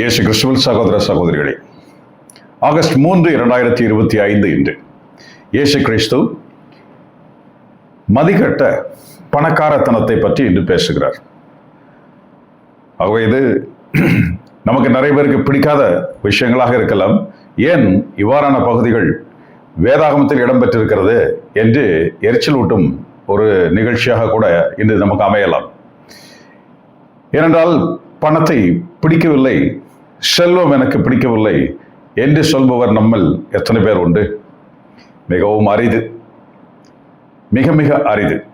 இயேசு கிறிஸ்துவல் சகோதர சகோதரிகளே ஆகஸ்ட் மூன்று இரண்டாயிரத்தி இருபத்தி ஐந்து இன்று இயேசு கிறிஸ்து மதிக்கட்ட பணக்காரத்தனத்தை பற்றி இன்று பேசுகிறார். ஆகவே இது நமக்கு நிறைய பேருக்கு பிடிக்காத விஷயங்களாக இருக்கலாம். ஏன் இவ்வாறான பகுதிகள் வேதாகமத்தில் இடம்பெற்றிருக்கிறது என்று எரிச்சல் ஊட்டும் ஒரு நிகழ்ச்சியாக கூட இன்று நமக்கு அமையலாம். ஏனென்றால் பணத்தை பிடிக்கவில்லை. செல்வம் எனக்கு பிடிக்கவில்லை என்று சொல்பவர் நம்மில் எத்தனை பேர் உண்டு? மிகவும் அரிது. மிக மிக அரிது.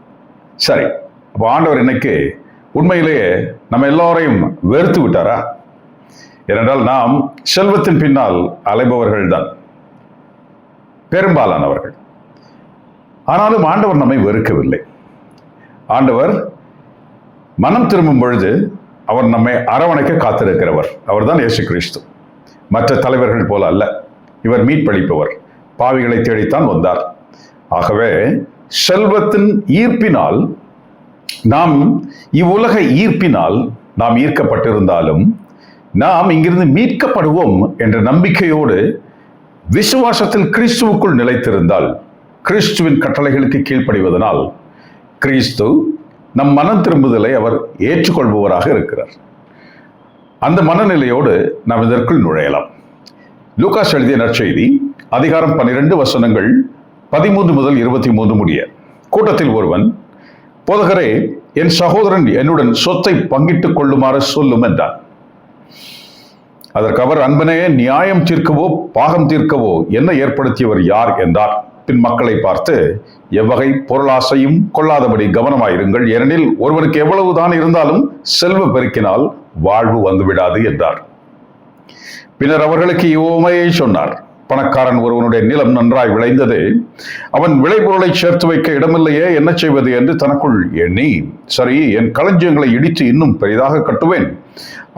சரி அப்போ ஆண்டவர் இன்னைக்கு உண்மையிலேயே நம்ம எல்லோரையும் வெறுத்து விட்டாரா? ஏனென்றால் நாம் செல்வத்தின் பின்னால் அலைபவர்கள் தான் பெரும்பாலானவர்கள். ஆனாலும் ஆண்டவர் நம்மை வெறுக்கவில்லை. ஆண்டவர் மனம் திரும்பும் பொழுது அவர் நம்மை அரவணைக்க காத்திருக்கிறவர். அவர்தான் இயேசு கிறிஸ்து. மற்ற தலைவர்கள் போல அல்ல. இவர் மீட்பளிப்பவர். பாவிகளை தேடித்தான் வந்தார். ஆகவே செல்வத்தின் ஈர்ப்பினால் நாம் இவ்வுலக ஈர்ப்பினால் நாம் ஈர்க்கப்பட்டிருந்தாலும் நாம் இங்கிருந்து மீட்கப்படுவோம் என்ற நம்பிக்கையோடு விசுவாசத்தில் கிறிஸ்துவுக்குள் நிலைத்திருந்தால் கிறிஸ்துவின் கட்டளைகளுக்கு கீழ்ப்படிவதனால் கிறிஸ்து நம் மனம் திரும்புதலை அவர் ஏற்றுக்கொள்பவராக இருக்கிறார். அந்த மனநிலையோடு நாம் இதற்குள் நுழையலாம். லூகாஸ் எழுதிய நற்செய்தி அதிகாரம் பன்னிரண்டு வசனங்கள் பதிமூன்று முதல் இருபத்தி மூன்று முடிய. கூட்டத்தில் ஒருவன் போதகரே என் சகோதரன் என்னுடன் சொத்தை பங்கிட்டுக் கொள்ளுமாறு சொல்லும் என்றான். அதற்கு அவர் அன்பனே நியாயம் தீர்க்கவோ பாகம் தீர்க்கவோ என்ன ஏற்படுத்தியவர் யார்? என்றார். பின் மக்களை பார்த்து எவ்வகை பொருளாசையும் கொள்ளாதபடி கவனமாயிருங்கள். ஏனெனில் ஒருவருக்கு எவ்வளவுதான் இருந்தாலும் செல்வ பெருக்கினால் வாழ்வு வந்துவிடாது என்றார். பின்னர் அவர்களுக்கு இவ்வுமையை சொன்னார் பணக்காரன் ஒருவனுடைய நிலம் நன்றாய் விளைந்தது. அவன் விளைபொருளை சேர்த்து வைக்க இடமில்லையே என்ன செய்வது? என்று தனக்குள் எண்ணி சரி என் களஞ்சியங்களை இடித்து இன்னும் பெரிதாக கட்டுவேன்.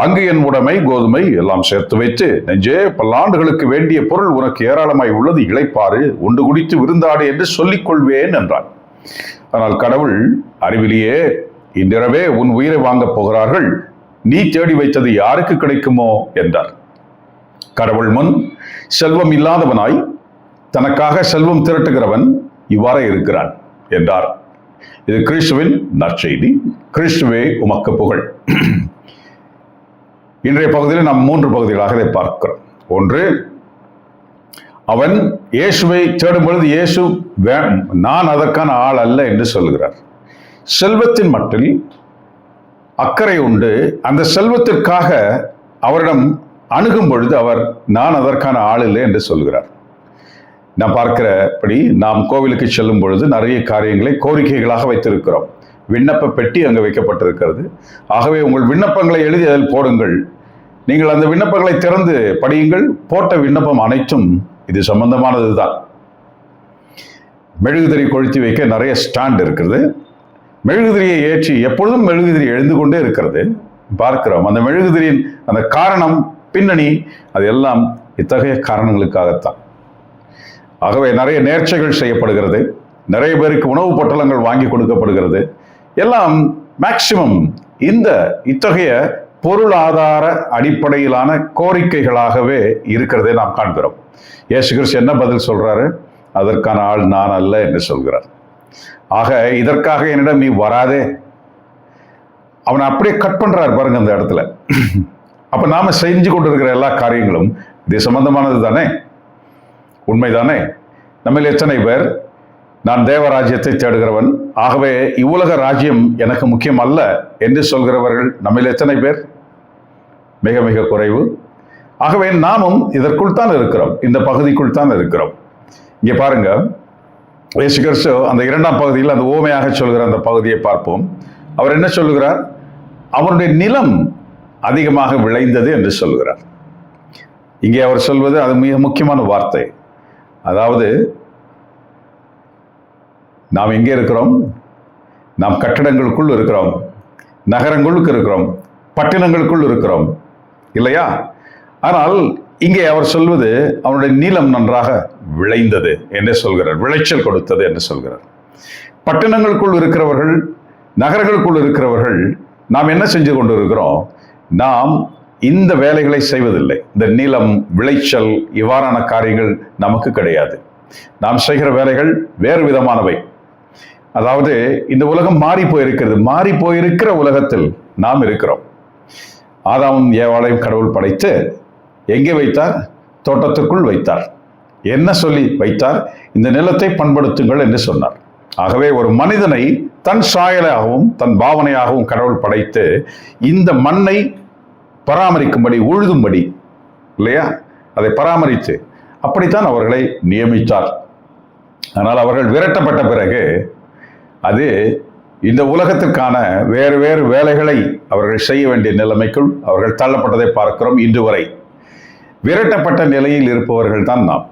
அங்கு என் உடைமை கோதுமை எல்லாம் சேர்த்து வைத்து நெஞ்சே பல்லாண்டுகளுக்கு வேண்டிய பொருள் உனக்கு ஏராளமாய் உள்ளது இழைப்பாறு உண்டு குடித்து விருந்தாடு என்று சொல்லிக் கொள்வேன் என்றான். ஆனால் கடவுள் அறிவிலேயே இன்றிரவே உன் உயிரை வாங்கப் போகிறார்கள் நீ தேடி வைத்தது யாருக்கு கிடைக்குமோ என்றார். கடவுள் முன் செல்வம் இல்லாதவனாய் தனக்காக செல்வம் திரட்டுகிறவன் இவ்வாறே இருக்கிறான் என்றார். இது கிறிஸ்துவின் நற்செய்தி. கிறிஸ்துவே உமக்கு புகழ். இன்றைய பகுதியில் நாம் மூன்று பகுதிகளாக இதை பார்க்கிறோம். ஒன்று அவன் இயேசுவை தேடும் பொழுது இயேசு நான் அதற்கான ஆள் அல்ல என்று சொல்கிறார் செல்வத்தின் மட்டில் அக்கறை உண்டு. அந்த செல்வத்திற்காக அவரிடம் அணுகும் பொழுது அவர் நான் அதற்கான ஆள் இல்லை என்று சொல்கிறார் நான் பார்க்கிறபடி நாம் கோவிலுக்கு செல்லும் பொழுது நிறைய காரியங்களை கோரிக்கைகளாக வைத்திருக்கிறோம். விண்ணப்ப பெட்டி அங்கே வைக்கப்பட்டிருக்கிறது. ஆகவே உங்கள் விண்ணப்பங்களை எழுதி அதில் போடுங்கள். நீங்கள் அந்த விண்ணப்பங்களை திறந்து படியுங்கள். போட்ட விண்ணப்பம் அனைத்தும் இது சம்பந்தமானது தான். மெழுகுதிரி கொளுத்தி வைக்க நிறைய ஸ்டாண்ட் இருக்கிறது மெழுகுதிரியை ஏற்றி எப்பொழுதும் மெழுகுதிரி எழுந்து கொண்டே இருக்கிறது. பார்க்கிறோம். அந்த மெழுகுதிரியின் அந்த காரணம் பின்னணி அது எல்லாம் இத்தகைய காரணங்களுக்காகத்தான். ஆகவே நிறைய நேர்ச்சைகள் செய்யப்படுகிறது. நிறைய பேருக்கு உணவு பொட்டலங்கள் வாங்கி கொடுக்கப்படுகிறது. எல்லாம் மேக்சிமம் இந்த இத்தகைய பொருளாதார அடிப்படையிலான கோரிக்கைகளாகவே இருக்கிறதை நாம் காண்கிறோம். ஏசு கிறிஸ்து என்ன பதில் சொல்றாரு? அதற்கான ஆள் நான் அல்ல என்று சொல்கிறார். ஆக இதற்காக என்னிடம் நீ வராதே. அவனை அப்படியே கட் பண்றாரு பாருங்க அந்த இடத்துல. அப்ப நாம செஞ்சு கொண்டிருக்கிற எல்லா காரியங்களும் இது சம்பந்தமானது தானே? உண்மைதானே? நம்மில் எத்தனை பேர் நான் தேவராஜ்யத்தை தேடுகிறவன். ஆகவே இவ்வுலக ராஜ்யம் எனக்கு முக்கியம் அல்ல என்று சொல்கிறவர்கள் நம்மில் எத்தனை பேர்? மிக மிக குறைவு. ஆகவே நாமும் இதற்குள் தான் இருக்கிறோம். இந்த பகுதிக்குள் தான் இருக்கிறோம். இங்கே பாருங்க. இயேசு கிறிஸ்து அந்த இரண்டாம் பகுதியில் அந்த ஓமையாக சொல்கிற அந்த பகுதியை பார்ப்போம். அவர் என்ன சொல்லுகிறார்? அவருடைய நிலம் அதிகமாக விளைந்தது என்று சொல்கிறார் இங்கே அவர் சொல்வது அது மிக முக்கியமான வார்த்தை. அதாவது நாம் எங்கே இருக்கிறோம்? நாம் கட்டடங்களுக்குள் இருக்கிறோம். நகரங்களுக்கு இருக்கிறோம். பட்டினங்களுக்குள் இருக்கிறோம். இல்லையா? ஆனால் இங்கே அவர் சொல்வது அவனுடைய நீளம் நன்றாக விளைந்தது என்று சொல்கிறார். விளைச்சல் கொடுத்தது என்று சொல்கிறார். பட்டணங்களுக்குள் இருக்கிறவர்கள் நகரங்களுக்குள் இருக்கிறவர்கள் நாம் என்ன செஞ்சு கொண்டு இருக்கிறோம் நாம் இந்த வேலைகளை செய்வதில்லை. இந்த நீளம் விளைச்சல் இவ்வாறான காரியங்கள் நமக்கு கிடையாது. நாம் செய்கிற வேலைகள் வேறு விதமானவை. அதாவது இந்த உலகம் மாறி போயிருக்கிறது. மாறி போயிருக்கிற உலகத்தில் நாம் இருக்கிறோம். ஆதாமும் ஏவாளையும் கடவுள் படைத்து எங்கே வைத்தார்? தோட்டத்துக்குள் வைத்தார். என்ன சொல்லி வைத்தார்? இந்த நிலத்தை பண்படுத்துங்கள் என்று சொன்னார். ஆகவே ஒரு மனிதனை தன் சாயலாகவும் தன் பாவனையாகவும் கடவுள் படைத்து இந்த மண்ணை பராமரிக்கும்படி உழுதும்படி இல்லையா? அதை பராமரித்து அப்படித்தான் அவர்களை நியமித்தார். ஆனால் அவர்கள் விரட்டப்பட்ட பிறகு அது இந்த உலகத்திற்கான வேறு வேறு வேலைகளை அவர்கள் செய்ய வேண்டிய நிலைமைக்குள் அவர்கள் தள்ளப்பட்டதை பார்க்கிறோம் இன்று வரை. விரட்டப்பட்ட நிலையில் இருப்பவர்கள் தான் நாம்.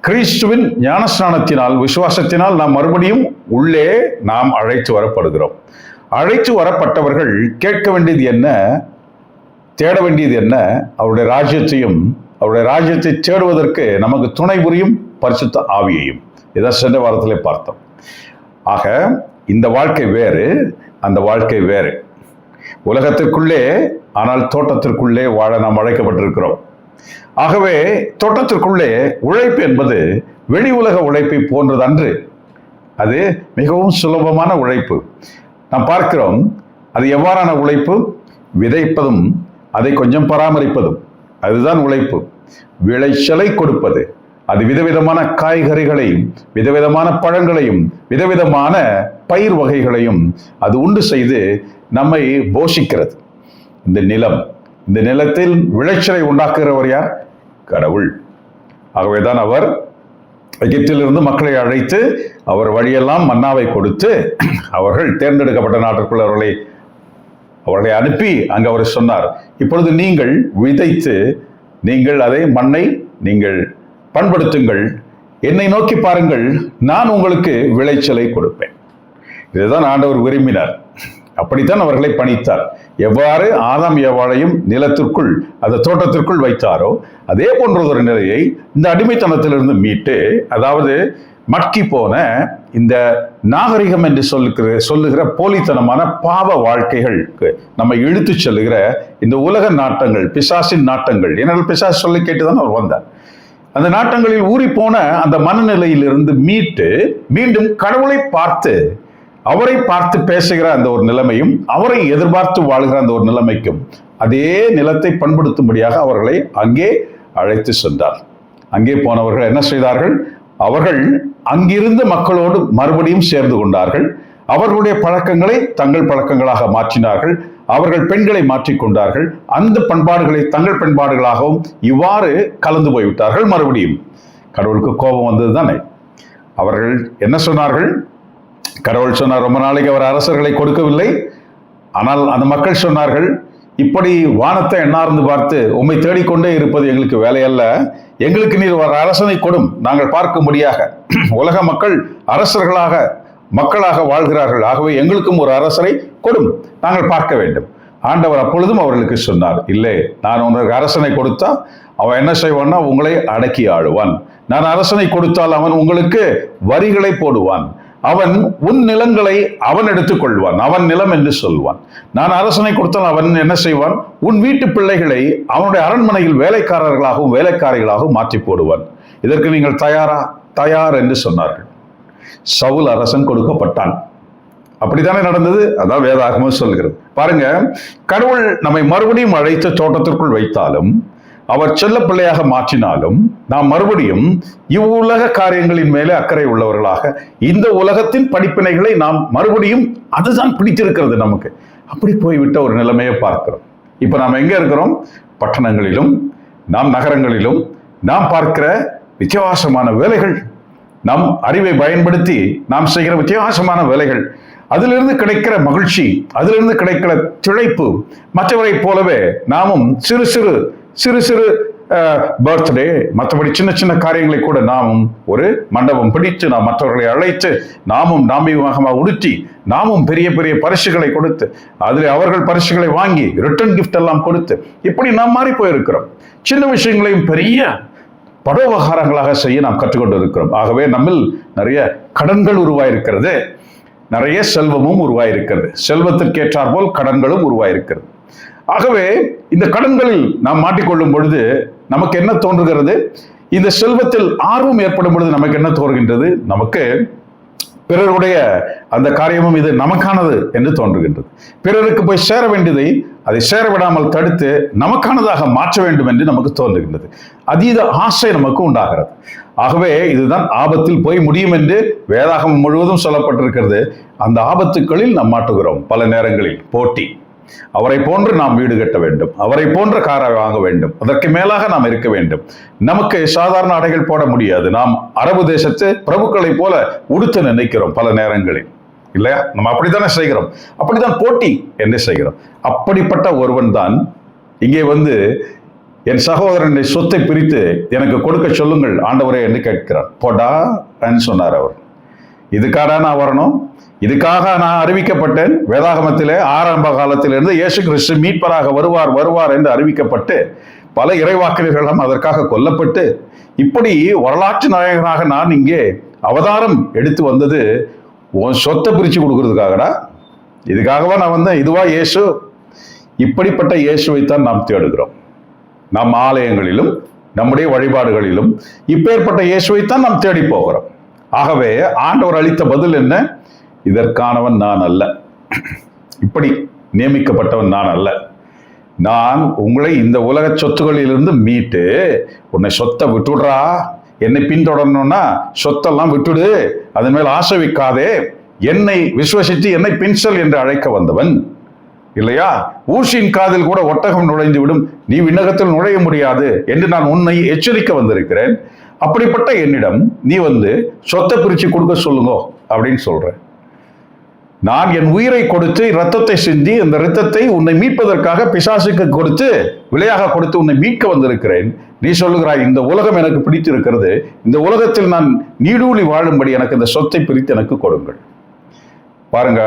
கிறிஸ்துவின் ஞானஸ்நானத்தினால் விசுவாசத்தினால் நாம் மறுபடியும் உள்ளே நாம் அழைத்து வரப்படுகிறோம். அழைத்து வரப்பட்டவர்கள் கேட்க வேண்டியது என்ன? தேட வேண்டியது என்ன? அவருடைய ராஜ்யத்தையும் அவருடைய ராஜ்யத்தை தேடுவதற்கு நமக்கு துணை புரியும் பரிசுத்த ஆவியையும். இதை சென்ற வாரத்திலே பார்த்தோம். ஆக இந்த வாழ்க்கை வேறு அந்த வாழ்க்கை வேறு. உலகத்திற்குள்ளே ஆனால் தோட்டத்திற்குள்ளே வாழ நாம் அழைக்கப்பட்டிருக்கிறோம். ஆகவே தோட்டத்திற்குள்ளே உழைப்பு என்பது வெளி உலக உழைப்பை போன்றது அன்று அது மிகவும் சுலபமான உழைப்பு. நாம் பார்க்கிறோம் அது எவ்வாறான உழைப்பு? விதைப்பதும் அதை கொஞ்சம் பராமரிப்பதும். அதுதான் உழைப்பு. விளைச்சலை கொடுப்பது. அது விதவிதமான காய்கறிகளையும் விதவிதமான பழங்களையும் விதவிதமான பயிர் வகைகளையும் அது உண்டு செய்து நம்மை போஷிக்கிறது. இந்த நிலம் இந்த நிலத்தில் விளைச்சலை உண்டாக்குகிறவர் யார்? கடவுள். ஆகவேதான் அவர் எகிப்திலிருந்து மக்களை அழைத்து அவர் வழியெல்லாம் மன்னாவை கொடுத்து அவர்கள் தேர்ந்தெடுக்கப்பட்ட நாட்டிற்குள் அவர்களை அவர்களை அனுப்பி அங்கு அவர் சொன்னார். இப்பொழுது நீங்கள் விதைத்து நீங்கள் அதை மண்ணை நீங்கள் பண்படுத்துங்கள். என்னை நோக்கி பாருங்கள். நான் உங்களுக்கு விளைச்சலை கொடுப்பேன். இதுதான் ஆண்டவர் விரும்பினார். அப்படித்தான் அவர்களை பணித்தார். எவ்வாறு ஆதாம் எவ்வாழையும் நிலத்திற்குள் அந்த தோட்டத்திற்குள் வைத்தாரோ அதே போன்ற ஒரு நிலையை இந்த அடிமைத்தனத்திலிருந்து மீட்டு அதாவது மட்கி போன இந்த நாகரிகம் என்று சொல்லுகிற சொல்லுகிற போலித்தனமான பாவ வாழ்க்கைகளுக்கு நம்ம இழுத்து செல்லுகிற இந்த உலக நாட்டங்கள் பிசாசின் நாட்டங்கள். ஏன்னால் பிசாஸ் சொல்லி கேட்டுதான் அவர் வந்தார். அந்த நாட்டங்களில் ஊறி போன அந்த மனநிலையிலிருந்து மீட்டு மீண்டும் கடவுளை பார்த்து அவரை பார்த்து பேசுகிற அந்த ஒரு நிலைமையும் அவரை எதிர்பார்த்து வாழ்கிற அந்த ஒரு நிலைமைக்கும் அதே நிலத்தை பண்படுத்தும்படியாக அவர்களை அங்கே அழைத்து சென்றார். அங்கே போனவர்கள் என்ன செய்தார்கள்? அவர்கள் அங்கிருந்த மக்களோடு மறுபடியும் சேர்ந்து கொண்டார்கள். அவர்களுடைய பழக்கங்களை தங்கள் பழக்கங்களாக மாற்றினார்கள். அவர்கள் பெண்களை மாற்றிக்கொண்டார்கள் அந்த பண்பாடுகளை தங்கள் பண்பாடுகளாகவும் இவ்வாறு கலந்து போய்விட்டார்கள் மறுபடியும். கடவுளுக்கு கோபம் வந்தது தானே? அவர்கள் என்ன சொன்னார்கள்? கடவுள் சொன்னார் ரொம்ப நாளைக்கு அவர் அரசர்களை கொடுக்கவில்லை. ஆனால் அந்த மக்கள் சொன்னார்கள் இப்படி வானத்தை எண்ணார்ந்து பார்த்து உம்மை தேடிக்கொண்டே இருப்பது எங்களுக்கு வேலையல்ல. எங்களுக்கு நீர் ஒரு அரசனை கொடும். நாங்கள் பார்க்கும்படியாக உலக மக்கள் அரசர்களாக மக்களாக வாழ்கிறார்கள். ஆகவே எங்களுக்கும் ஒரு அரசரை கொடும். நாங்கள் பார்க்க வேண்டும். ஆண்டவர் அப்பொழுதும் அவர்களுக்கு சொன்னார் இல்லை நான் உனக்கு அரசனை கொடுத்தா அவன் என்ன செய்வான்னா உங்களை அடக்கி ஆளுவான். நான் அரசனை கொடுத்தால் அவன் உங்களுக்கு வரிகளை போடுவான். அவன் உன் நிலங்களை அவன் எடுத்துக்கொள்வான். அவன் நிலம் என்று சொல்வான். நான் அரசனை கொடுத்தால் அவன் என்ன செய்வான்? உன் வீட்டு பிள்ளைகளை அவனுடைய அரண்மனையில் வேலைக்காரர்களாகவும் வேலைக்காரிகளாகவும் மாற்றி போடுவான். இதற்கு நீங்கள் தயாரா தயார் என்று சொன்னார்கள். சவுல் அரசன் கொடுக்கப்பட்டான். அப்படித்தானே நடந்தது? அதான் வேதாகமும் சொல்கிறது. பாருங்க கடவுள் நம்மை மறுபடியும் அழைத்து தோட்டத்திற்குள் வைத்தாலும் அவர் செல்ல பிள்ளையாக மாற்றினாலும் நாம் மறுபடியும் இவ்வுலக காரியங்களின் மேலே அக்கறை உள்ளவர்களாக இந்த உலகத்தின் படிப்பினைகளை நாம் மறுபடியும் அதுதான் பிடித்திருக்கிறது நமக்கு. அப்படி போய்விட்ட ஒரு நிலைமையை பார்க்கிறோம். இப்போ நாம் எங்கே இருக்கிறோம்? பட்டணங்களிலும் நாம் நகரங்களிலும் நாம் பார்க்கிற வித்தியாசமான வேலைகள் நம் அறிவை பயன்படுத்தி நாம் செய்கிற வித்தியாசமான வேலைகள். அதிலிருந்து கிடைக்கிற மகிழ்ச்சி அதிலிருந்து கிடைக்கிற திழைப்பு மற்றவரை போலவே நாமும் சிறு சிறு சிறு சிறு பர்த்டே மற்றபடி சின்ன சின்ன காரியங்களை கூட நாமும் ஒரு மண்டபம் பிடித்து நாம் மற்றவர்களை அழைத்து நாமும் நாம்பிகமாக உடுத்தி நாமும் பெரிய பெரிய பரிசுகளை கொடுத்து அதில் அவர்கள் பரிசுகளை வாங்கி ரிட்டர்ன் கிஃப்ட் எல்லாம் கொடுத்து இப்படி நாம் மாறி போயிருக்கிறோம். சின்ன விஷயங்களையும் பெரிய படோபகாரங்களாக செய்ய நாம் கற்றுக்கொண்டு இருக்கிறோம் ஆகவே நம்மில் நிறைய கடன்கள் உருவாயிருக்கிறது. நிறைய செல்வமும் உருவாயிருக்கிறது. செல்வத்திற்கேற்றார் போல் கடன்களும் உருவாயிருக்கிறது. ஆகவே இந்த கடன்களில் நாம் மாட்டிக்கொள்ளும் பொழுது நமக்கு என்ன தோன்றுகிறது? இந்த செல்வத்தில் ஆர்வம் ஏற்படும் பொழுது நமக்கு என்ன தோன்றுகின்றது? நமக்கு பிறருடைய அந்த காரியமும் இது நமக்கானது என்று தோன்றுகின்றது. பிறருக்கு போய் சேர வேண்டியதை அதை சேர விடாமல் தடுத்து நமக்கானதாக மாற்ற வேண்டும் என்று நமக்கு தோன்றுகின்றது. அதீத ஆசை நமக்கு உண்டாகிறது. ஆகவே இதுதான் ஆபத்தில் போய் முடியும் என்று வேதாகம் முழுவதும் சொல்லப்பட்டிருக்கிறது. அந்த ஆபத்துக்களில் நாம் மாட்டுகிறோம். பல நேரங்களில் போட்டி. அவரை போன்று நாம் வீடு கட்ட வேண்டும். அவரை போன்ற காரை வாங்க வேண்டும். அதற்கு மேலாக நாம் இருக்க வேண்டும். நமக்கு சாதாரண அடைகள் போட முடியாது. நாம் அரபு தேசத்து பிரபுக்களை போல உடுத்து நினைக்கிறோம் பல நேரங்களில். இல்லையா? நம்ம அப்படித்தானே செய்கிறோம். அப்படித்தான் போட்டி என்று செய்கிறோம். அப்படிப்பட்ட ஒருவன் தான் இங்கே வந்து என் சகோதரனுடைய சொத்தை பிரித்து எனக்கு கொடுக்க சொல்லுங்கள் ஆண்டவரே என்று கேட்கிறார். போடா சொன்னார் அவர். இதுக்காக நான் வரணும். இதுக்காக நான் அறிவிக்கப்பட்டேன். வேதாகமத்திலே ஆரம்ப காலத்திலிருந்து இயேசு கிறிஸ்து மீட்பராக வருவார் வருவார் என்று அறிவிக்கப்பட்டு பல இறைவாக்கினர்களும் அதற்காக கொல்லப்பட்டு இப்படி வரலாற்று நாயகனாக நான் இங்கே அவதாரம் எடுத்து வந்தது உன் சொத்தை பிரித்து கொடுக்கறதுக்காகடா. இதுக்காகவா நான் வந்தேன். இதுவா இயேசு? இப்படிப்பட்ட இயேசுவைத்தான் நாம் தேடுகிறோம். நம் ஆலயங்களிலும் நம்முடைய வழிபாடுகளிலும் இப்பேற்பட்ட இயேசுவைத்தான் நாம் தேடி போகிறோம். ஆகவே ஆண்டவர் அளித்த பதில் என்ன? இதற்கானவன் நான் அல்ல. இப்படி நியமிக்கப்பட்டவன் நான் அல்ல. நான் உங்களை இந்த உலக சொத்துக்களிலிருந்து மீட்டு உன்னை சொத்தை விட்டுடுறா. என்னை பின்தொடரணும்னா சொத்தெல்லாம் விட்டுடு அதன் மேல் ஆசை வைக்காதே. என்னை விசுவசித்து என்னை பின்சல் என்று அழைக்க வந்தவன். இல்லையா? ஊசியின் காதில் கூட ஒட்டகம் நுழைந்து விடும். நீ விண்ணகத்தில் நுழைய முடியாது என்று நான் உன்னை எச்சரிக்க வந்திருக்கிறேன். அப்படிப்பட்ட என்னிடம் நீ வந்து சொத்தை பிரிச்சு கொடுக்க சொல்லுங்க அப்படின்னு சொல்கிறேன் நான் என் உயிரை கொடுத்து ரத்தத்தை சிந்தி அந்த ரத்தத்தை உன்னை மீட்பதற்காக பிசாசுக்கு கொடுத்து விலையாக கொடுத்து உன்னை மீட்க வந்திருக்கிறேன். நீ சொல்லுகிறாய் இந்த உலகம் எனக்கு பிடித்திருக்கிறது. இந்த உலகத்தில் நான் நீடூழி வாழும்படி எனக்கு இந்த சொத்தை பிரித்து எனக்கு கொடுங்கள். பாருங்க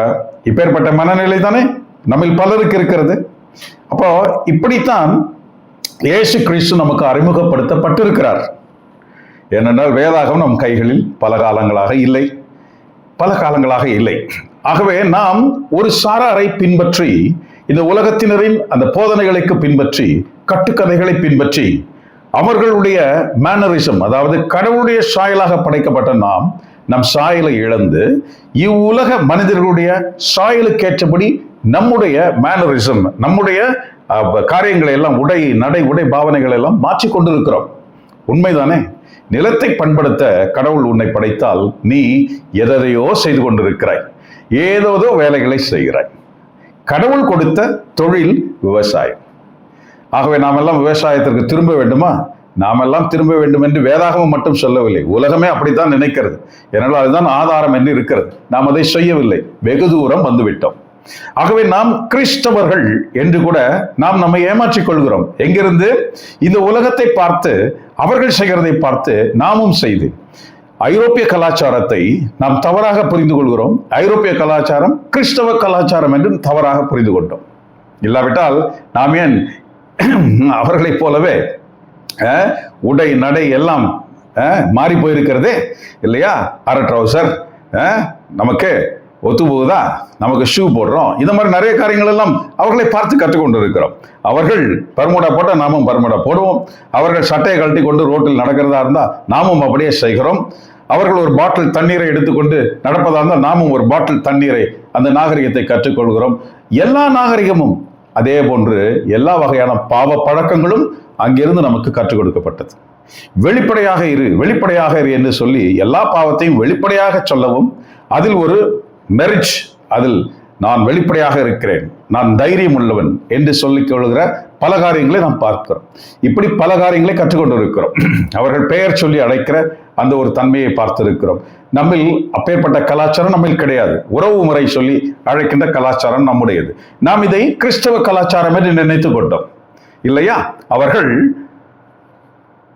இப்பேற்பட்ட மனநிலை தானே? நம்மில் பலருக்கு இருக்கிறது. அப்போ இப்படித்தான் இயேசு கிறிஸ்து நமக்கு அறிமுகப்படுத்தப்பட்டிருக்கிறார். ஏனென்றால் வேதாகம் நம் கைகளில் பல காலங்களாக இல்லை. பல காலங்களாக இல்லை. ஆகவே நாம் ஒரு சாராரை பின்பற்றி இந்த உலகத்தினரின் அந்த போதனைகளுக்கு பின்பற்றி கட்டுக்கதைகளை பின்பற்றி அவர்களுடைய மேனரிசம் அதாவது கடவுளுடைய சாயலாக படைக்கப்பட்ட நாம் நம் சாயலை இழந்து இவ்வுலக மனிதர்களுடைய சாயலுக்கேற்றபடி நம்முடைய மேனரிசம் நம்முடைய காரியங்களை எல்லாம் உடை நடை உடை பாவனைகளை எல்லாம் மாற்றிக் கொண்டிருக்கிறோம். உண்மைதானே? நிலத்தை பண்படுத்த கடவுள் உன்னை படைத்தால் நீ எதையோ செய்து கொண்டிருக்கிறாய். ஏதோதோ வேலைகளை செய்கிறாய். கடவுள் கொடுத்த தொழில் விவசாயம். ஆகவே நாமெல்லாம் விவசாயத்திற்கு திரும்ப வேண்டுமா? நாமெல்லாம் திரும்ப வேண்டும் என்று வேதாகமம் மட்டும் சொல்லவில்லை. உலகமே அப்படித்தான் நினைக்கிறது. ஏனால் அதுதான் ஆதாரம் என்று இருக்கிறது. நாம் அதை செய்யவில்லை. வெகு தூரம் வந்துவிட்டோம். ஆகவே நாம் கிறிஸ்தவர்கள் என்று கூட நாம் நம்மை ஏமாற்றிக் கொள்கிறோம். எங்கிருந்து? இந்த உலகத்தை பார்த்து அவர்கள் செய்கிறதை பார்த்து நாமும் செய்து ஐரோப்பிய கலாச்சாரத்தை நாம் தவறாக புரிந்து கொள்கிறோம். ஐரோப்பிய கலாச்சாரம் கிறிஸ்தவ கலாச்சாரம் என்று தவறாக புரிந்து கொண்டோம். இல்லாவிட்டால் நாம் ஏன் அவர்களைப் போலவே உடை நடை எல்லாம் மாறி போயிருக்கிறதே? இல்லையா? அரை ட்ரௌசர் நமக்கு ஒத்து போகுதா நமக்கு ஷூ போடுறோம். இந்த மாதிரி நிறைய காரியங்கள் எல்லாம் அவர்களை பார்த்து கற்றுக்கொண்டு இருக்கிறோம் அவர்கள் பர்முடா போட்டால் நாமும் பர்முடா போடுவோம். அவர்கள் சட்டையை கழட்டி கொண்டு ரோட்டில் நடக்கிறதா இருந்தால் நாமும் அப்படியே செய்கிறோம். அவர்கள் ஒரு பாட்டில் தண்ணீரை எடுத்துக்கொண்டு நடப்பதா இருந்தால் நாமும் ஒரு பாட்டில் தண்ணீரை அந்த நாகரிகத்தை கற்றுக்கொள்கிறோம். எல்லா நாகரிகமும் அதே போன்று எல்லா வகையான பாவ பழக்கங்களும் அங்கிருந்து நமக்கு கற்றுக் கொடுக்கப்பட்டது. வெளிப்படையாக இரு வெளிப்படையாக இரு என்று சொல்லி எல்லா பாவத்தையும் வெளிப்படையாக சொல்லவும் அதில் ஒரு மெரிட் அதில் நான் வெளிப்படையாக இருக்கிறேன் நான் தைரியம் உள்ளவன் என்று சொல்லிக் கொள்கிற பல காரியங்களை நாம் பார்க்கிறோம். இப்படி பல காரியங்களை கற்றுக்கொண்டு இருக்கிறோம் அவர்கள் பெயர் சொல்லி அழைக்கிற அந்த ஒரு தன்மையை பார்த்திருக்கிறோம். நம்மில் அப்பேற்பட்ட கலாச்சாரம் நம்மில் கிடையாது. உறவு முறை சொல்லி அழைக்கின்ற கலாச்சாரம் நம்முடையது. நாம் இதை கிறிஸ்தவ கலாச்சாரம் என்று நினைத்து கொண்டோம். இல்லையா? அவர்கள்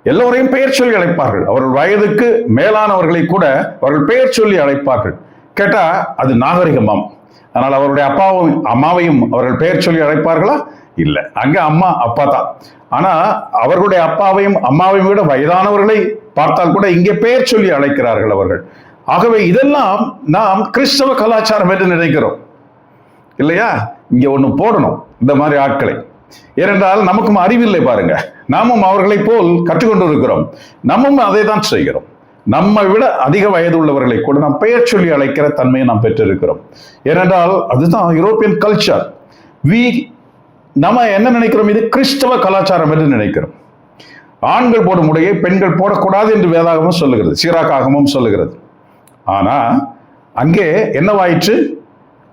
எல்லோரையும் பெயர் சொல்லி அழைப்பார்கள். அவர்கள் வயதுக்கு மேலானவர்களை கூட அவர்கள் பெயர் சொல்லி அழைப்பார்கள். கேட்டா அது நாகரிகமாம். ஆனால் அவருடைய அப்பாவும் அம்மாவையும் அவர்கள் பெயர் சொல்லி அழைப்பார்களா? இல்லை. அங்க அம்மா அப்பா தான். ஆனா அவர்களுடைய அப்பாவையும் அம்மாவையும் விட வயதானவர்களை பார்த்தால் கூட இங்கே பெயர் சொல்லி அழைக்கிறார்கள் அவர்கள். ஆகவே இதெல்லாம் நாம் கிறிஸ்தவ கலாச்சாரம் என்று நினைக்கிறோம். இல்லையா? இங்கே ஒன்று போடணும் இந்த மாதிரி ஆட்களை. ஏனென்றால் நமக்கும் அறிவில்லை பாருங்க. நாமும் அவர்களைப் போல் கற்றுக்கொண்டு இருக்கிறோம் நம்மும் அதை தான் செய்கிறோம். நம்மை விட அதிக வயது உள்ளவர்களை கூட நாம் பெயர் சொல்லி அழைக்கிற தன்மையை நாம் பெற்றிருக்கிறோம். ஏனென்றால் அதுதான் யூரோப்பியன் கல்ச்சர். வி நம்ம என்ன நினைக்கிறோம்? இது கிறிஸ்தவ கலாச்சாரம் என்று நினைக்கிறோம். ஆண்கள் போடும் உடையை பெண்கள் போடக்கூடாது என்று வேதாகமும் சொல்லுகிறது. சீராக்காகமும் சொல்லுகிறது. ஆனால் அங்கே என்னவாயிற்று?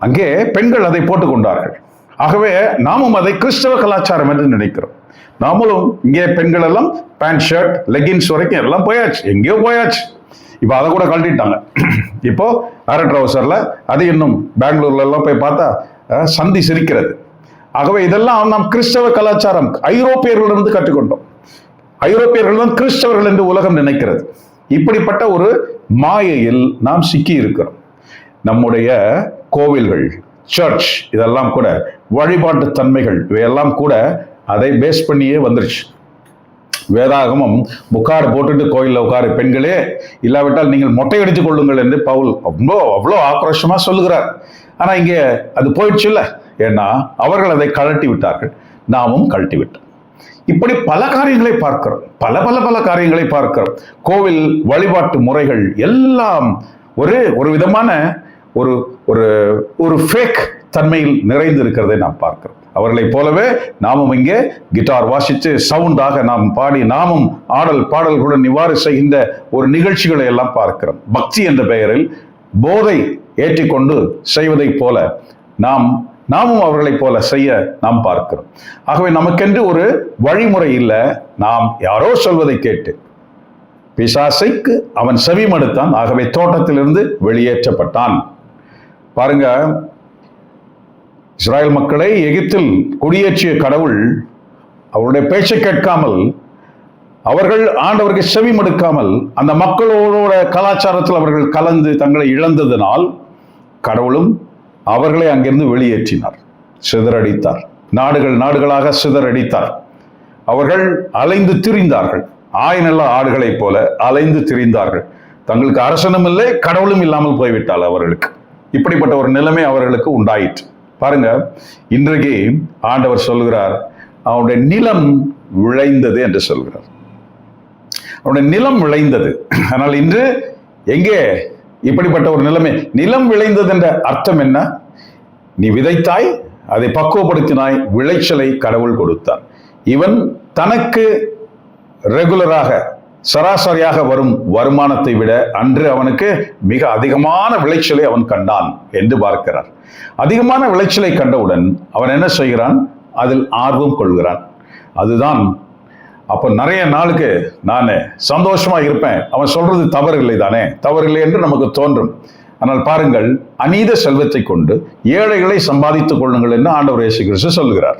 அங்கே பெண்கள் அதை போட்டுக்கொண்டார்கள். ஆகவே நாமும் அதை கிறிஸ்தவ கலாச்சாரம் என்று நினைக்கிறோம். நாமளும் இங்கே பெண்கள் எல்லாம் பேண்ட் ஷர்ட் லெகின்ஸ் வரைக்கும் எல்லாம் போயாச்சு. எங்கேயோ போயாச்சு. இப்போ அதை கூட கழட்டிட்டாங்க. இப்போ அரை ட்ரௌசரில் அது இன்னும் பெங்களூர்ல எல்லாம் போய் பார்த்தா சந்தி சிரிக்கிறது. ஆகவே இதெல்லாம் நாம் கிறிஸ்தவ கலாச்சாரம் ஐரோப்பியர்களிடமிருந்து கற்றுக்கொண்டோம். ஐரோப்பியர்கள் தான் கிறிஸ்தவர்கள் என்று உலகம் நினைக்கிறது. இப்படிப்பட்ட ஒரு மாயையில் நாம் சிக்கி இருக்கிறோம் நம்முடைய கோவில்கள் சர்ச் இதெல்லாம் கூட வழிபாட்டு தன்மைகள் இவையெல்லாம் கூட அதை பேஸ் பண்ணியே வந்துருச்சு. வேதாகமம் முக்காடு போட்டுட்டு கோயிலில் உட்காரு பெண்களே இல்லாவிட்டால் நீங்கள் மொட்டையடித்து கொள்ளுங்கள் என்று பவுல் அவ்வளோ அவ்வளோ ஆக்ரோஷமாக சொல்லுகிறார். ஆனால் இங்கே அது போயிடுச்சு இல்லை ஏன்னா அவர்கள் அதை கழட்டி விட்டார்கள். நாமும் கழட்டி விட்டோம். இப்படி பல காரியங்களை பார்க்கிறோம். பல பல பல காரியங்களை பார்க்கிறோம். கோவில் வழிபாட்டு முறைகள் எல்லாம் ஒரு ஒரு விதமான ஒரு ஒரு ஒரு ஃபேக் தன்மையில் நிறைந்து இருக்கிறதை நாம் பார்க்கிறோம். அவர்களைப் போலவே நாமும் இங்கே கிட்டார் வாசித்து சவுண்டாக நாம் பாடி நாமும் ஆடல் பாடல்களுடன் இவ்வாறு செய்கின்ற ஒரு நிகழ்ச்சிகளை எல்லாம் பார்க்கிறோம். பக்தி என்ற பெயரில் போதை ஏற்றிக்கொண்டு செய்வதைப் போல நாம் நாமும் அவர்களைப் போல செய்ய நாம் பார்க்கிறோம். ஆகவே நமக்கென்று ஒரு வழிமுறை இல்லை. நாம் யாரோ சொல்வதை கேட்டு பிசாசைக்கு அவன் செவிமடுத்தான். ஆகவே தோட்டத்திலிருந்து வெளியேற்றப்பட்டான். பாருங்க இஸ்ராயல் மக்களை எகிப்தில் குடியேற்றிய கடவுள் அவருடைய பேச்சை கேட்காமல் அவர்கள் ஆண்டவருக்கு செவி மடுக்காமல் அந்த மக்களோட கலாச்சாரத்தில் அவர்கள் கலந்து தங்களை இழந்ததினால் கடவுளும் அவர்களை அங்கிருந்து வெளியேற்றினார். சிதறடித்தார். நாடுகள் நாடுகளாக சிதறடித்தார். அவர்கள் அலைந்து திரிந்தார்கள். ஆயினல்ல ஆடுகளைப் போல அலைந்து திரிந்தார்கள். தங்களுக்கு அரசனும் இல்லை கடவுளும் இல்லாமல் போய்விட்டால் அவர்களுக்கு. இப்படிப்பட்ட ஒரு நிலைமை அவர்களுக்கு உண்டாயிற்று. பாருங்க இன்றைக்கு ஆண்டவர் சொல்கிறார் அவனுடைய நிலம் விளைந்தது என்று சொல்கிறார் அவனுடைய நிலம் விளைந்தது. ஆனால் இன்று எங்கே? இப்படிப்பட்ட ஒரு நிலைமை நிலம் விளைந்தது என்ற அர்த்தம் என்ன? நீ விதைத்தாய் அதை பக்குவப்படுத்தினாய் விளைச்சலை கடவுள் கொடுத்தான் இவன் தனக்கு ரெகுலராக சராசரியாக வரும் வருமானத்தை விட அன்று அவனுக்கு மிக அதிகமான விளைச்சலை அவன் கண்டான் என்று பார்க்கிறார். அதிகமான விளைச்சலை கண்டவுடன் அவன் என்ன செய்கிறான்? அதில் ஆர்வம் கொள்கிறான். அதுதான் அப்போ நிறைய நாளுக்கு நான் சந்தோஷமாக இருப்பேன். அவன் சொல்றது தவறு இல்லை தானே? தவறு இல்லை என்று நமக்கு தோன்றும். ஆனால் பாருங்கள் அநீத செல்வத்தை கொண்டு ஏழைகளை சம்பாதித்துக் கொள்ளுங்கள் என்று ஆண்டவர் இயேசு கிறிஸ்து சொல்கிறார்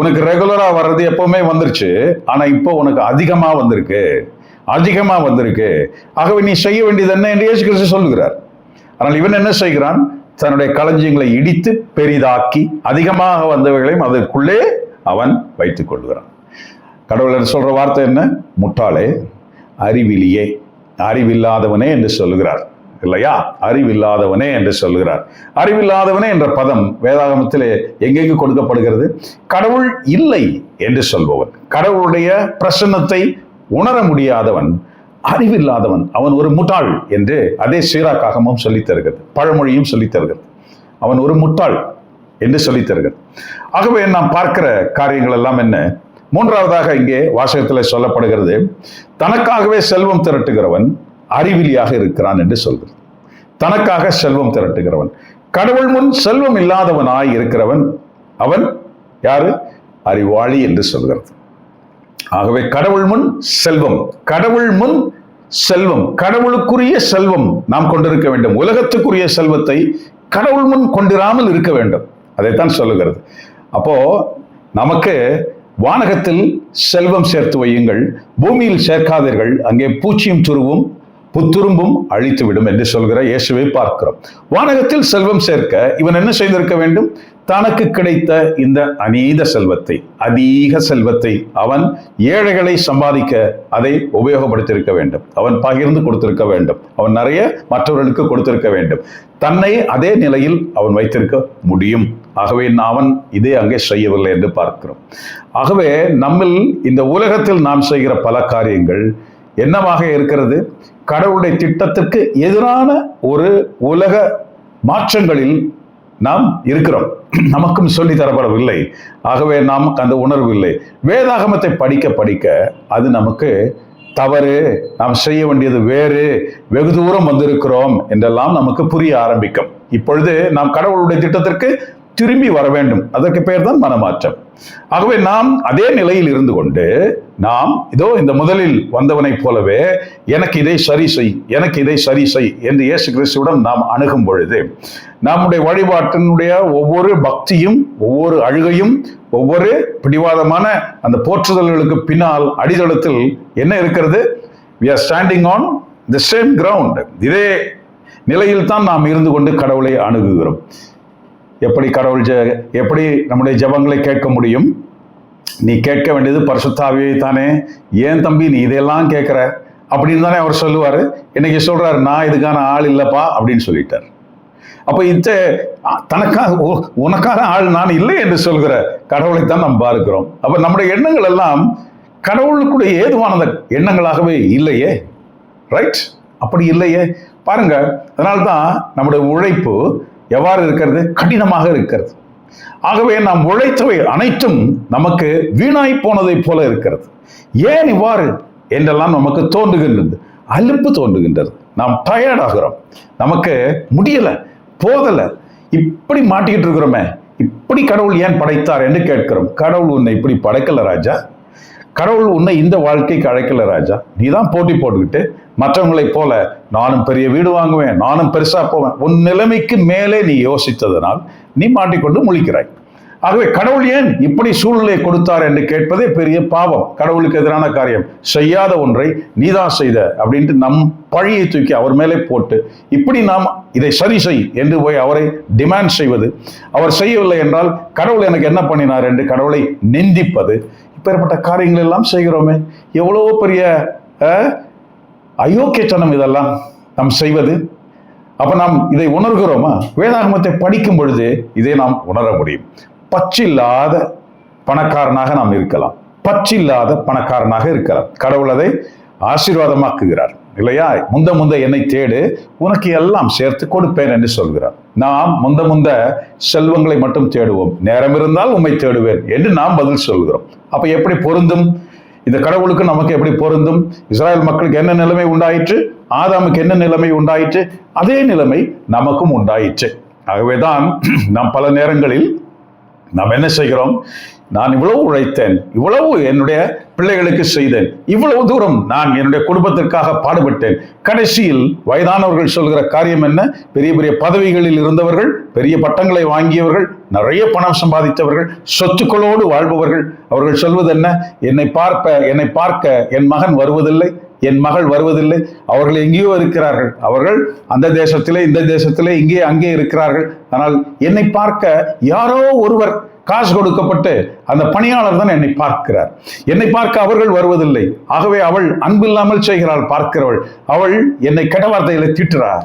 உனக்கு ரெகுலராக வர்றது எப்பவுமே வந்துருச்சு. ஆனால் இப்போ உனக்கு அதிகமாக வந்திருக்கு. அதிகமாக வந்திருக்கு. ஆகவே நீ செய்ய வேண்டியது என்ன என்று இயேசு கிறிஸ்து சொல்லுகிறார். ஆனால் இவன் என்ன செய்கிறான்? தன்னுடைய களஞ்சியங்களை இடித்து பெரிதாக்கி அதிகமாக வந்தவைகளையும் அதற்குள்ளே அவன் வைத்துக் கொள்கிறான். கடவுள் சொல்ற வார்த்தை என்ன? முட்டாளே அறிவிலியே. அறிவில்லாதவனே என்று சொல்லுகிறார். இல்லையா? அறிவில்லாதவனே என்று சொல்லுகிறார். அறிவில்லாதவனே என்ற பதம் வேதாகமத்திலே எங்கெங்கு கொடுக்கப்படுகிறது? கடவுள் இல்லை என்று சொல்பவன் கடவுளுடைய பிரசன்னத்தை உணர முடியாதவன் அறிவில்லாதவன். அவன் ஒரு முட்டாள் என்று அதே சீராக்காகமும் சொல்லித் தருகிறது பழமொழியும் சொல்லித் தருகிறது அவன் ஒரு முட்டாள் என்று சொல்லித் தருகிறது ஆகவே நாம் பார்க்கிற காரியங்கள் எல்லாம் என்ன? மூன்றாவதாக இங்கே வாசகத்தில் சொல்லப்படுகிறது தனக்காகவே செல்வம் திரட்டுகிறவன் அறிவிலியாக இருக்கிறான் என்று சொல்கிறது. தனக்காக செல்வம் திரட்டுகிறவன். கடவுள் முன் செல்வம் இல்லாதவனாய் இருக்கிறவன் அவன் யாரு? அறிவாளி என்று சொல்கிறது. ஆகவே கடவுள் முன் செல்வம் கடவுள் முன் செல்வம் கடவுளுக்குரிய செல்வம் நாம் கொண்டிருக்க வேண்டும். உலகத்துக்குரிய செல்வத்தை கடவுள் முன் கொண்டிராமல் இருக்க வேண்டும். அதைத்தான் சொல்லுகிறது. அப்போ நமக்கு வானகத்தில் செல்வம் சேர்த்து வையுங்கள். பூமியில் சேர்க்காதீர்கள். அங்கே பூச்சியும் துருவும் புத்துரும்பும் அழித்து விடும் என்று சொல்கிற இயேசுவை பார்க்கிறோம். வானகத்தில் செல்வம் சேர்க்க இவன் என்ன செய்திருக்க வேண்டும்? தனக்கு கிடைத்த இந்த அநீத செல்வத்தை அதிக செல்வத்தை அவன் ஏழைகளை சம்பாதிக்க அதை உபயோகப்படுத்தியிருக்க வேண்டும். அவன் பகிர்ந்து கொடுத்திருக்க வேண்டும். அவன் நிறைய மற்றவர்களுக்கு கொடுத்திருக்க வேண்டும். தன்னை அதே நிலையில் அவன் வைத்திருக்க முடியும். ஆகவே அவன் இதே அங்கே செய்யவில்லை என்று பார்க்கிறோம். ஆகவே நம்மில் இந்த உலகத்தில் நாம் செய்கிற பல காரியங்கள் என்னவாக இருக்கிறது? கடவுளுடைய திட்டத்திற்கு எதிரான ஒரு உலக மாற்றங்களில் நாம் இருக்கிறோம். நமக்கும் சொல்லி தரப்படவில்லை. ஆகவே நமக்கு அந்த உணர்வு இல்லை. வேதாகமத்தை படிக்க படிக்க அது நமக்கு தவறு. நாம் செய்ய வேண்டியது வேறு. வெகு தூரம் வந்திருக்கிறோம் என்றெல்லாம் நமக்கு புரிய ஆரம்பிக்கும். இப்பொழுது நாம் கடவுளுடைய திட்டத்திற்கு திரும்பி வர வேண்டும். அதற்கு பெயர் தான் மனமாற்றம். ஆகவே நாம் அதே நிலையில் இருந்து கொண்டு நாம் இதோ இந்த முதலில் வந்தவனைப் போலவே எனக்கு இதை சரி செய் எனக்கு இதை சரி செய் என்று இயேசு கிறிஸ்துவிடம் நாம் அணுகும் பொழுது நம்முடைய வழிபாட்டினுடைய ஒவ்வொரு பக்தியும் ஒவ்வொரு அழுகையும் ஒவ்வொரு பிடிவாதமான அந்த போற்றுதல்களுக்கு பின்னால் அடித்தளத்தில் என்ன இருக்கிறது? We are standing on the same ground இதே நிலையில் தான் நாம் இருந்து கொண்டு கடவுளை அணுகுகிறோம். எப்படி கடவுள் ஜெ- எப்படி நம்முடைய ஜெபங்களை கேட்க முடியும்? நீ கேட்க வேண்டியது பரிசுத்தாவியை தானே. ஏன் தம்பி நீ இதெல்லாம் கேட்குற? அப்படின்னு தானே அவர் சொல்லுவார். இன்னைக்கு சொல்கிறார் நான் இதுக்கான ஆள் இல்லைப்பா அப்படின்னு சொல்லிட்டார். அப்போ இந்த தனக்காக உ- உனக்கான ஆள் நான் இல்லை என்று சொல்கிற கடவுளை தான் நாம் பார்க்கிறோம். அப்போ நம்முடைய எண்ணங்கள் எல்லாம் கடவுளுக்குடைய ஏதுவான எண்ணங்களாகவே இல்லையே. ரைட் அப்படி இல்லையே. பாருங்க அதனால்தான் நம்முடைய உழைப்பு எவ்வாறு இருக்கிறது? கடினமாக இருக்கிறது. ஆகவே நாம் உழைத்தவை அனைத்தும் நமக்கு வீணாய் போனதைப் போல இருக்கிறது. ஏன் இவ்வாறு? என்றெல்லாம் நமக்கு தோன்றுகின்றது. அலுப்பு தோன்றுகின்றது. நாம் டயர்ட் ஆகிறோம். நமக்கு முடியலை போதலை. இப்படி மாட்டிக்கிட்டு இருக்கிறோமே. இப்படி கடவுள் ஏன் படைத்தார் என்று கேட்கிறோம். கடவுள் உன்னை இப்படி படைக்கல ராஜா. கடவுள் உன்னை இந்த வாழ்க்கைக்கு அழைக்கல ராஜா. நீ தான் போட்டி போட்டுக்கிட்டு மற்றவங்களைப் போல நானும் பெரிய வீடு வாங்குவேன் நானும் பெருசா போவேன். உன் நிலைமைக்கு மேலே நீ யோசித்ததனால் நீ மாட்டிக்கொண்டு முழிக்கிறாய். ஆகவே கடவுள் ஏன் இப்படி சூழ்நிலை கொடுத்தார் என்று கேட்பதே பெரிய பாவம். கடவுளுக்கு எதிரான காரியம். செய்யாத ஒன்றை நீதான் செய்த அப்படின்ட்டு நம் பழியை தூக்கி அவர் மேலே போட்டு இப்படி நாம் இதை சரி செய் என்று போய் அவரை டிமாண்ட் செய்வது. அவர் செய்யவில்லை என்றால் கடவுள் எனக்கு என்ன பண்ணினார் என்று கடவுளை நிந்திப்பது. இப்பேற்பட்ட காரியங்கள் எல்லாம் செய்கிறோமே. எவ்வளோ பெரிய அயோக்கியத்தனம் இதெல்லாம் நாம் செய்வது. அப்போ நாம் இதை உணர்கிறோமா? வேதாகமத்தை படிக்கும் பொழுது இதை நாம் உணர முடியும். பச்சில்லாத பணக்காரனாக நாம் இருக்கலாம். பச்சில்லாத பணக்காரனாக இருக்கலாம். கடவுள் அதை ஆசீர்வாதமாக்குகிறார். இல்லையா? முந்த முந்த என்னை தேடு உனக்கு எல்லாம் சேர்த்து கொடுப்பேன் என்று சொல்கிறார். நாம் முந்த முந்த செல்வங்களை மட்டும் தேடுவோம். நேரம் இருந்தால் உம்மை தேடுவேன் என்று நாம் பதில் சொல்கிறோம். அப்ப எப்படி பொருந்தும்? இந்த கடவுளுக்கு நமக்கு எப்படி பொருந்தும்? இஸ்ராயல் மக்களுக்கு என்ன நிலைமை உண்டாயிற்று? ஆதாமுக்கு என்ன நிலைமை உண்டாயிற்று? அதே நிலைமை நமக்கும் உண்டாயிற்று. ஆகவேதான் நாம் பல நேரங்களில் நாம் என்ன செய்கிறோம்? நான் இவ்வளவு உழைத்தேன் இவ்வளவு என்னுடைய பிள்ளைகளுக்கு செய்தேன் இவ்வளவு தூரம் நான் என்னுடைய குடும்பத்திற்காக பாடுபட்டேன். கடைசியில் வயதானவர்கள் சொல்கிற காரியம் என்ன? பெரிய பெரிய பதவிகளில் இருந்தவர்கள் பெரிய பட்டங்களை வாங்கியவர்கள் நிறைய பணம் சம்பாதித்தவர்கள் சொத்துக்களோடு வாழ்பவர்கள். அவர்கள் சொல்வது என்ன என்னை பார்ப்ப என்னை பார்க்க என் மகன் வருவதில்லை என் மகள் வருவதில்லை. அவர்கள் எங்கேயோ இருக்கிறார்கள். அவர்கள் அந்த தேசத்திலே இந்த தேசத்திலே இங்கே அங்கே இருக்கிறார்கள். ஆனால் என்னை பார்க்க யாரோ ஒருவர் காசு கொடுக்கப்பட்டு அந்த பணியாளர் தான் என்னை பார்க்கிறார். என்னை பார்க்க அவர்கள் வருவதில்லை. ஆகவே அவள் அன்பில்லாமல் செய்கிறாள் பார்க்கிறவள். அவள் என்னை கெட்ட வார்த்தைகளை திட்டுறார்.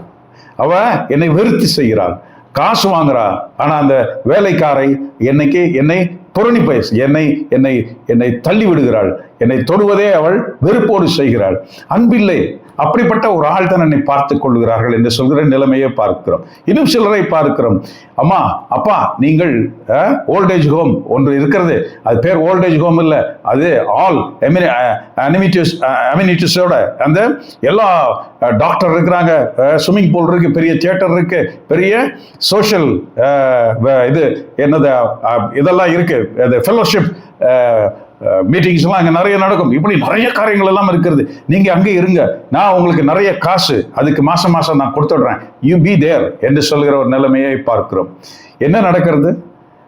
அவ என்னை வெறுத்து செய்கிறாள். காசு வாங்குறா. ஆனா அந்த வேலைக்காரை என்னைக்கு என்னை புரணி பயசு என்னை என்னை என்னை தள்ளி விடுகிறாள். என்னை தொடுவதே அவள் வெறுப்போடு செய்கிறாள். அன்பில்லை. அப்படிப்பட்ட ஒரு ஆள் தான் என்னை பார்த்து கொள்கிறார்கள் என்று சொல்கிற நிலைமையை பார்க்கிறோம். இன்னும் சிலரை பார்க்கிறோம். அம்மா அப்பா நீங்கள் ஓல்டேஜ் ஹோம் ஒன்று இருக்கிறது. அது பேர் ஓல்டேஜ் ஹோம் இல்லை. அது ஆல் அனிமிட்டிஸ் அமினிட்டிஸோட அந்த எல்லா டாக்டர் இருக்கிறாங்க ஸ்விம்மிங் பூல் இருக்குது பெரிய தியேட்டர் இருக்குது பெரிய சோஷியல் இது என்னது இதெல்லாம் இருக்குது ஃபெல்லோஷிப் ஃபெலோஷிப் மீட்டிங்ஸ்லாம் அங்கே நிறைய நடக்கும். இப்படி நிறைய காரியங்கள் எல்லாம் இருக்கிறது. நீங்கள் அங்கே இருங்க. நான் உங்களுக்கு நிறைய காசு அதுக்கு மாதம் மாதம் நான் கொடுத்துடுறேன். யூ பி தேர் என்று சொல்கிற ஒரு நிலைமையை பார்க்கிறோம். என்ன நடக்கிறது?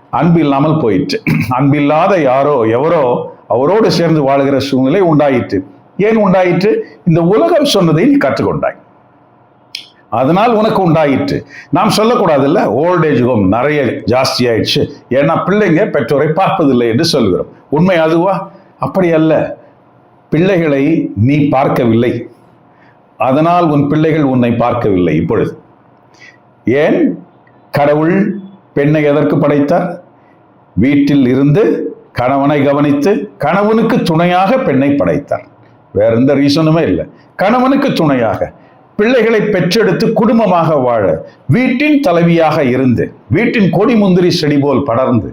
அன்பு இல்லாமல் போயிற்று. அன்பில்லாத யாரோ எவரோ அவரோடு சேர்ந்து வாழுகிற சூழ்நிலை உண்டாயிற்று. ஏன் உண்டாயிற்று? இந்த உலகம் சொன்னதை நீ கற்றுக்கொண்டாய். அதனால் உனக்கு உண்டாயிற்று. நாம் சொல்லக்கூடாதுல்ல ஓல்டேஜ் ஹோம் நிறைய ஜாஸ்தி ஆயிடுச்சு. ஏன்னா பிள்ளைங்க பெற்றோரை பார்ப்பதில்லை என்று சொல்கிறோம். உண்மை அதுவா? அப்படி அல்ல. பிள்ளைகளை நீ பார்க்கவில்லை. அதனால் உன் பிள்ளைகள் உன்னை பார்க்கவில்லை இப்பொழுது. ஏன்? கடவுள் பெண்ணை எதற்கு படைத்தார்? வீட்டில் இருந்து கணவனை கவனித்து கணவனுக்கு துணையாக பெண்ணை படைத்தார். வேற எந்த ரீசனுமே இல்லை. கணவனுக்கு துணையாக. பிள்ளைகளை பெற்றெடுத்து குடும்பமாக வாழ. வீட்டின் தலைவியாக இருந்து வீட்டின் கொடி முந்திரி செடி போல் படர்ந்து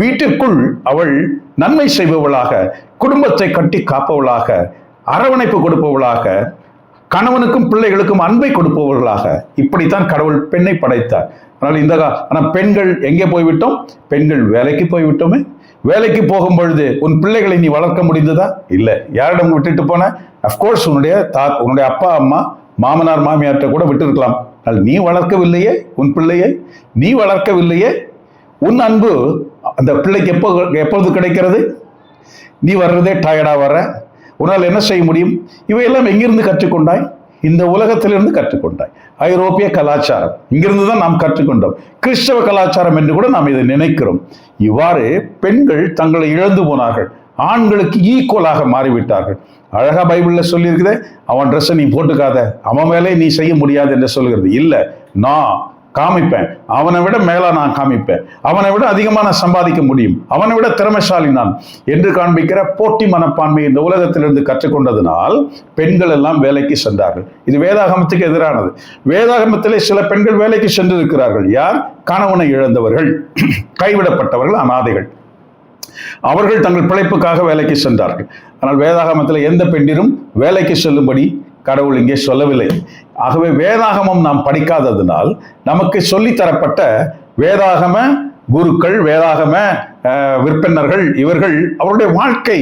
வீட்டிற்குள் அவள் நன்மை செய்பவளாக குடும்பத்தை கட்டி காப்பவளாக அரவணைப்பு கொடுப்பவளாக கணவனுக்கும் பிள்ளைகளுக்கும் அன்பை கொடுப்பவர்களாக. இப்படித்தான் கடவுள் பெண்ணை படைத்தார். ஆனால் இந்த ஆனால் பெண்கள் எங்கே போய்விட்டோம்? பெண்கள் வேலைக்கு போய்விட்டோமே? வேலைக்கு போகும் பொழுது உன் பிள்ளைகளை நீ வளர்க்க முடிந்ததா? இல்லை. யாரிடம் விட்டுட்டு போன? அஃப்கோர்ஸ் உன்னுடைய தா உன்னுடைய அப்பா அம்மா மாமனார் மாமியார்கிட்ட கூட விட்டிருக்கலாம். ஆனால் நீ வளர்க்கவில்லையே உன் பிள்ளையை? நீ வளர்க்கவில்லையே? உன் அன்பு அந்த பிள்ளைக்கு எப்போ எப்பொழுது கிடைக்கிறது? நீ வர்றதே டயர்டாக வர. உன்னால் என்ன செய்ய முடியும்? இவையெல்லாம் எங்கிருந்து கற்றுக்கொண்டாய்? இந்த உலகத்திலிருந்து கற்றுக்கொண்டாய். ஐரோப்பிய கலாச்சாரம். இங்கிருந்து தான் நாம் கற்றுக்கொண்டோம். கிறிஸ்தவ கலாச்சாரம் என்று கூட நாம் இதை நினைக்கிறோம். இவ்வாறு பெண்கள் தங்களை இழந்து போனார்கள். ஆண்களுக்கு ஈக்குவலாக மாறிவிட்டார்கள். அழகாக பைபிளில் சொல்லியிருக்குதே அவன் ட்ரெஸ்ஸை நீ போட்டுக்காத அவன் வேலையை நீ செய்ய முடியாது என்று சொல்கிறது இல்லை நான் காமிப்பேன். அவனை விட மேலே நான் காமிப்பேன். அவனை விட அதிகமாக நான் சம்பாதிக்க முடியும். அவனை விட திறமைசாலி நான் என்று காண்பிக்கிற போட்டி மனப்பான்மை இந்த உலகத்திலிருந்து கற்றுக்கொண்டதனால் பெண்கள் எல்லாம் வேலைக்கு சென்றார்கள். இது வேதாகமத்துக்கு எதிரானது. வேதாகமத்திலே சில பெண்கள் வேலைக்கு சென்றிருக்கிறார்கள். யார்? கணவனை இழந்தவர்கள். கைவிடப்பட்டவர்கள் அனாதைகள். அவர்கள் தங்கள் பிழைப்புக்காக வேலைக்கு சென்றார்கள். ஆனால் வேதாகமத்தில் எந்த பெண்டிரும் வேலைக்கு செல்லும்படி கடவுள் இங்கே சொல்லவில்லை. ஆகவே வேதாகமம் நாம் படிக்காததினால் நமக்கு சொல்லித்தரப்பட்ட வேதாகம குருக்கள் வேதாகம விற்பனர்கள் இவர்கள் அவருடைய வாழ்க்கை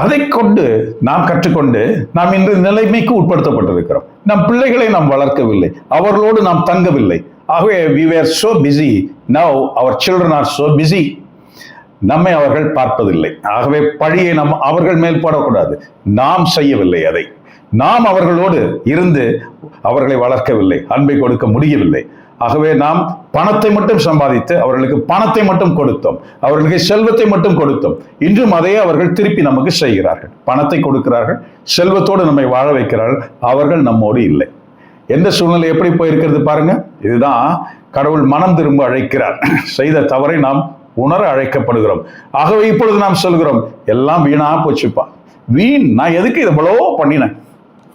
அதை கொண்டு நாம் கற்றுக்கொண்டு நாம் இன்று நிலைமைக்கு உட்படுத்தப்பட்டிருக்கிறோம். நம் பிள்ளைகளை நாம் வளர்க்கவில்லை. அவர்களோடு நாம் தங்கவில்லை. ஆகவே we were so busy now our children are so busy நம்மை அவர்கள் பார்ப்பதில்லை. ஆகவே பழியை நம் அவர்கள் மேல் போடக்கூடாது. நாம் செய்யவில்லை அதை. நாம் அவர்களோடு இருந்து அவர்களை வளர்க்கவில்லை. அன்பை கொடுக்க முடியவில்லை. ஆகவே நாம் பணத்தை மட்டும் சம்பாதித்து அவர்களுக்கு பணத்தை மட்டும் கொடுத்தோம். அவர்களுக்கு செல்வத்தை மட்டும் கொடுத்தோம். இன்றும் அதையே அவர்கள் திருப்பி நமக்கு செய்கிறார்கள். பணத்தை கொடுக்கிறார்கள். செல்வத்தோடு நம்மை வாழ வைக்கிறார்கள். அவர்கள் நம்மோடு இல்லை. எந்த சூழ்நிலை எப்படி போயிருக்கிறது பாருங்க. இதுதான் கடவுள் மனம் திரும்ப அழைக்கிறார். செய்த தவறை நாம் உணர அழைக்கப்படுகிறோம். ஆகவே இப்பொழுது நாம் சொல்கிறோம் எல்லாம் வீணா போச்சுப்பா. வீண் நான் எதுக்கு இதை இவ்வளோ பண்ணினேன்?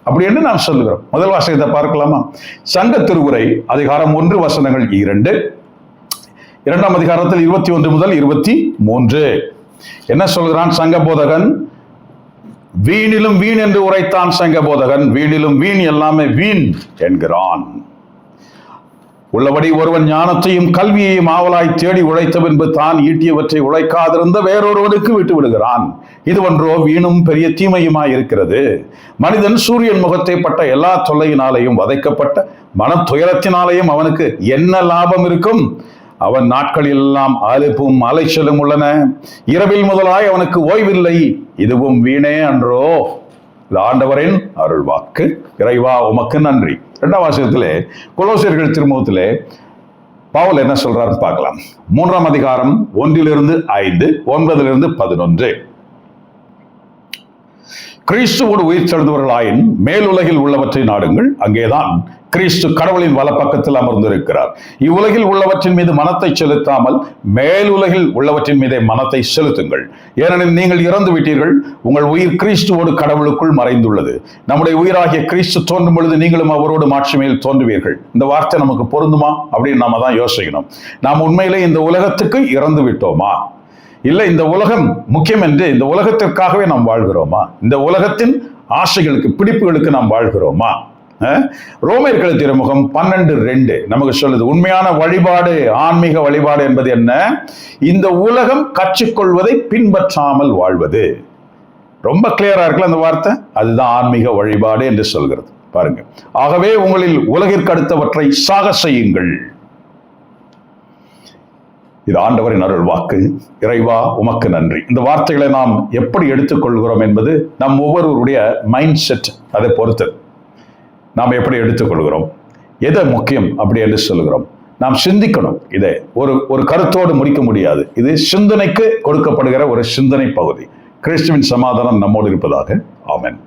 அப்படி என்று நாம் சொல்லுகிறோம். முதல் வாசகத்தை பார்க்கலாமா? சங்க திருவுரை அதிகாரம் ஒன்று வசனங்கள் இரண்டு. இரண்டாம் அதிகாரத்தில் இருபத்தி ஒன்று முதல் இருபத்தி மூன்று. என்ன சொல்கிறான் சங்க போதகன்? வீணிலும் வீண் என்று உரைத்தான் சங்க போதகன். வீணிலும் வீண் எல்லாமே வீண் என்கிறான். உள்ளபடி ஒருவன் ஞானத்தையும் கல்வியையும் ஆவலாய் தேடி உழைத்த பின்பு தான் ஈட்டியவற்றை உழைக்காதிருந்த வேறொருவனுக்கு விட்டு விடுகிறான். இது ஒன்றோ வீணும் பெரிய தீமையுமாய் இருக்கிறது மனிதன் சூரியன் முகத்தை பட்ட எல்லா தொல்லையினாலேயும் வதைக்கப்பட்ட மன துயரத்தினாலேயும் அவனுக்கு என்ன லாபம் இருக்கும்? அவன் நாட்கள் எல்லாம் அலுப்பும் அலைச்சலும் உள்ளன. இரவில் முதலாய் அவனுக்கு ஓய்வில்லை. இதுவும் வீணே அன்றோ? இது ஆண்டவரின் அருள்வாக்கு. இறைவா உமக்கு நன்றி. ரெண்டாம் வாசகத்திலே குலோசியர்கள் திருமுகத்திலே பாவல் என்ன சொல்றாருன்னு பார்க்கலாம். மூன்றாம் அதிகாரம் ஒன்றிலிருந்து ஐந்து ஒன்பதிலிருந்து பதினொன்று. கிறிஸ்துவோடு உயிர் செழுந்தவர்களாயின் மேலுலகில் உள்ளவற்றை நாடுங்கள். அங்கேதான் கிறிஸ்து கடவுளின் வலப்பக்கத்தில் அமர்ந்திருக்கிறார். இவ்வுலகில் உள்ளவற்றின் மீது மனத்தை செலுத்தாமல் மேலுலகில் உள்ளவற்றின் மீதே மனத்தை செலுத்துங்கள். ஏனெனில் நீங்கள் இறந்து விட்டீர்கள். உங்கள் உயிர் கிறிஸ்துவோடு கடவுளுக்குள் மறைந்துள்ளது. நம்முடைய உயிராகிய கிறிஸ்து தோன்றும் பொழுது நீங்களும் அவரோடு மாட்சிமையில் தோன்றுவீர்கள். இந்த வார்த்தை நமக்கு பொருந்துமா? அப்படின்னு நாம தான் யோசிக்கணும். நாம் உண்மையிலே இந்த உலகத்துக்கு இறந்து விட்டோமா? இல்லை இந்த உலகம் முக்கியம் என்று இந்த உலகத்திற்காகவே நாம் வாழ்கிறோமா? இந்த உலகத்தின் ஆசைகளுக்கு பிடிப்புகளுக்கு நாம் வாழ்கிறோமா? அஹ்? ரோமர்கள் திருமுகம் பன்னெண்டு ரெண்டு. நமக்கு சொல்லுது உண்மையான வழிபாடு ஆன்மீக வழிபாடு என்பது என்ன? இந்த உலகம் கற்றுக்கொள்வதை பின்பற்றாமல் வாழ்வது. ரொம்ப கிளியரா இருக்குல்ல அந்த வார்த்தை? அதுதான் ஆன்மீக வழிபாடு என்று சொல்கிறது. பாருங்க. ஆகவே உங்களில் உலகிற்கு அடுத்தவற்றை சாக செய்யுங்கள். இது ஆண்டவரின் அருள் வாக்கு. இறைவா உமக்கு நன்றி. இந்த வார்த்தைகளை நாம் எப்படி எடுத்துக்கொள்கிறோம் என்பது நம் ஒவ்வொருவருடைய மைண்ட் செட் அதை பொறுத்து நாம் எப்படி எடுத்துக்கொள்கிறோம்? எதை முக்கியம் அப்படி என்று சொல்கிறோம். நாம் சிந்திக்கணும் இதை. ஒரு ஒரு கருத்தோடு முடிக்க முடியாது. இது சிந்தனைக்கு கொடுக்கப்படுகிற ஒரு சிந்தனை பகுதி. கிறிஸ்துவின் சமாதானம் நம்மோடு இருப்பதாக. ஆமன்.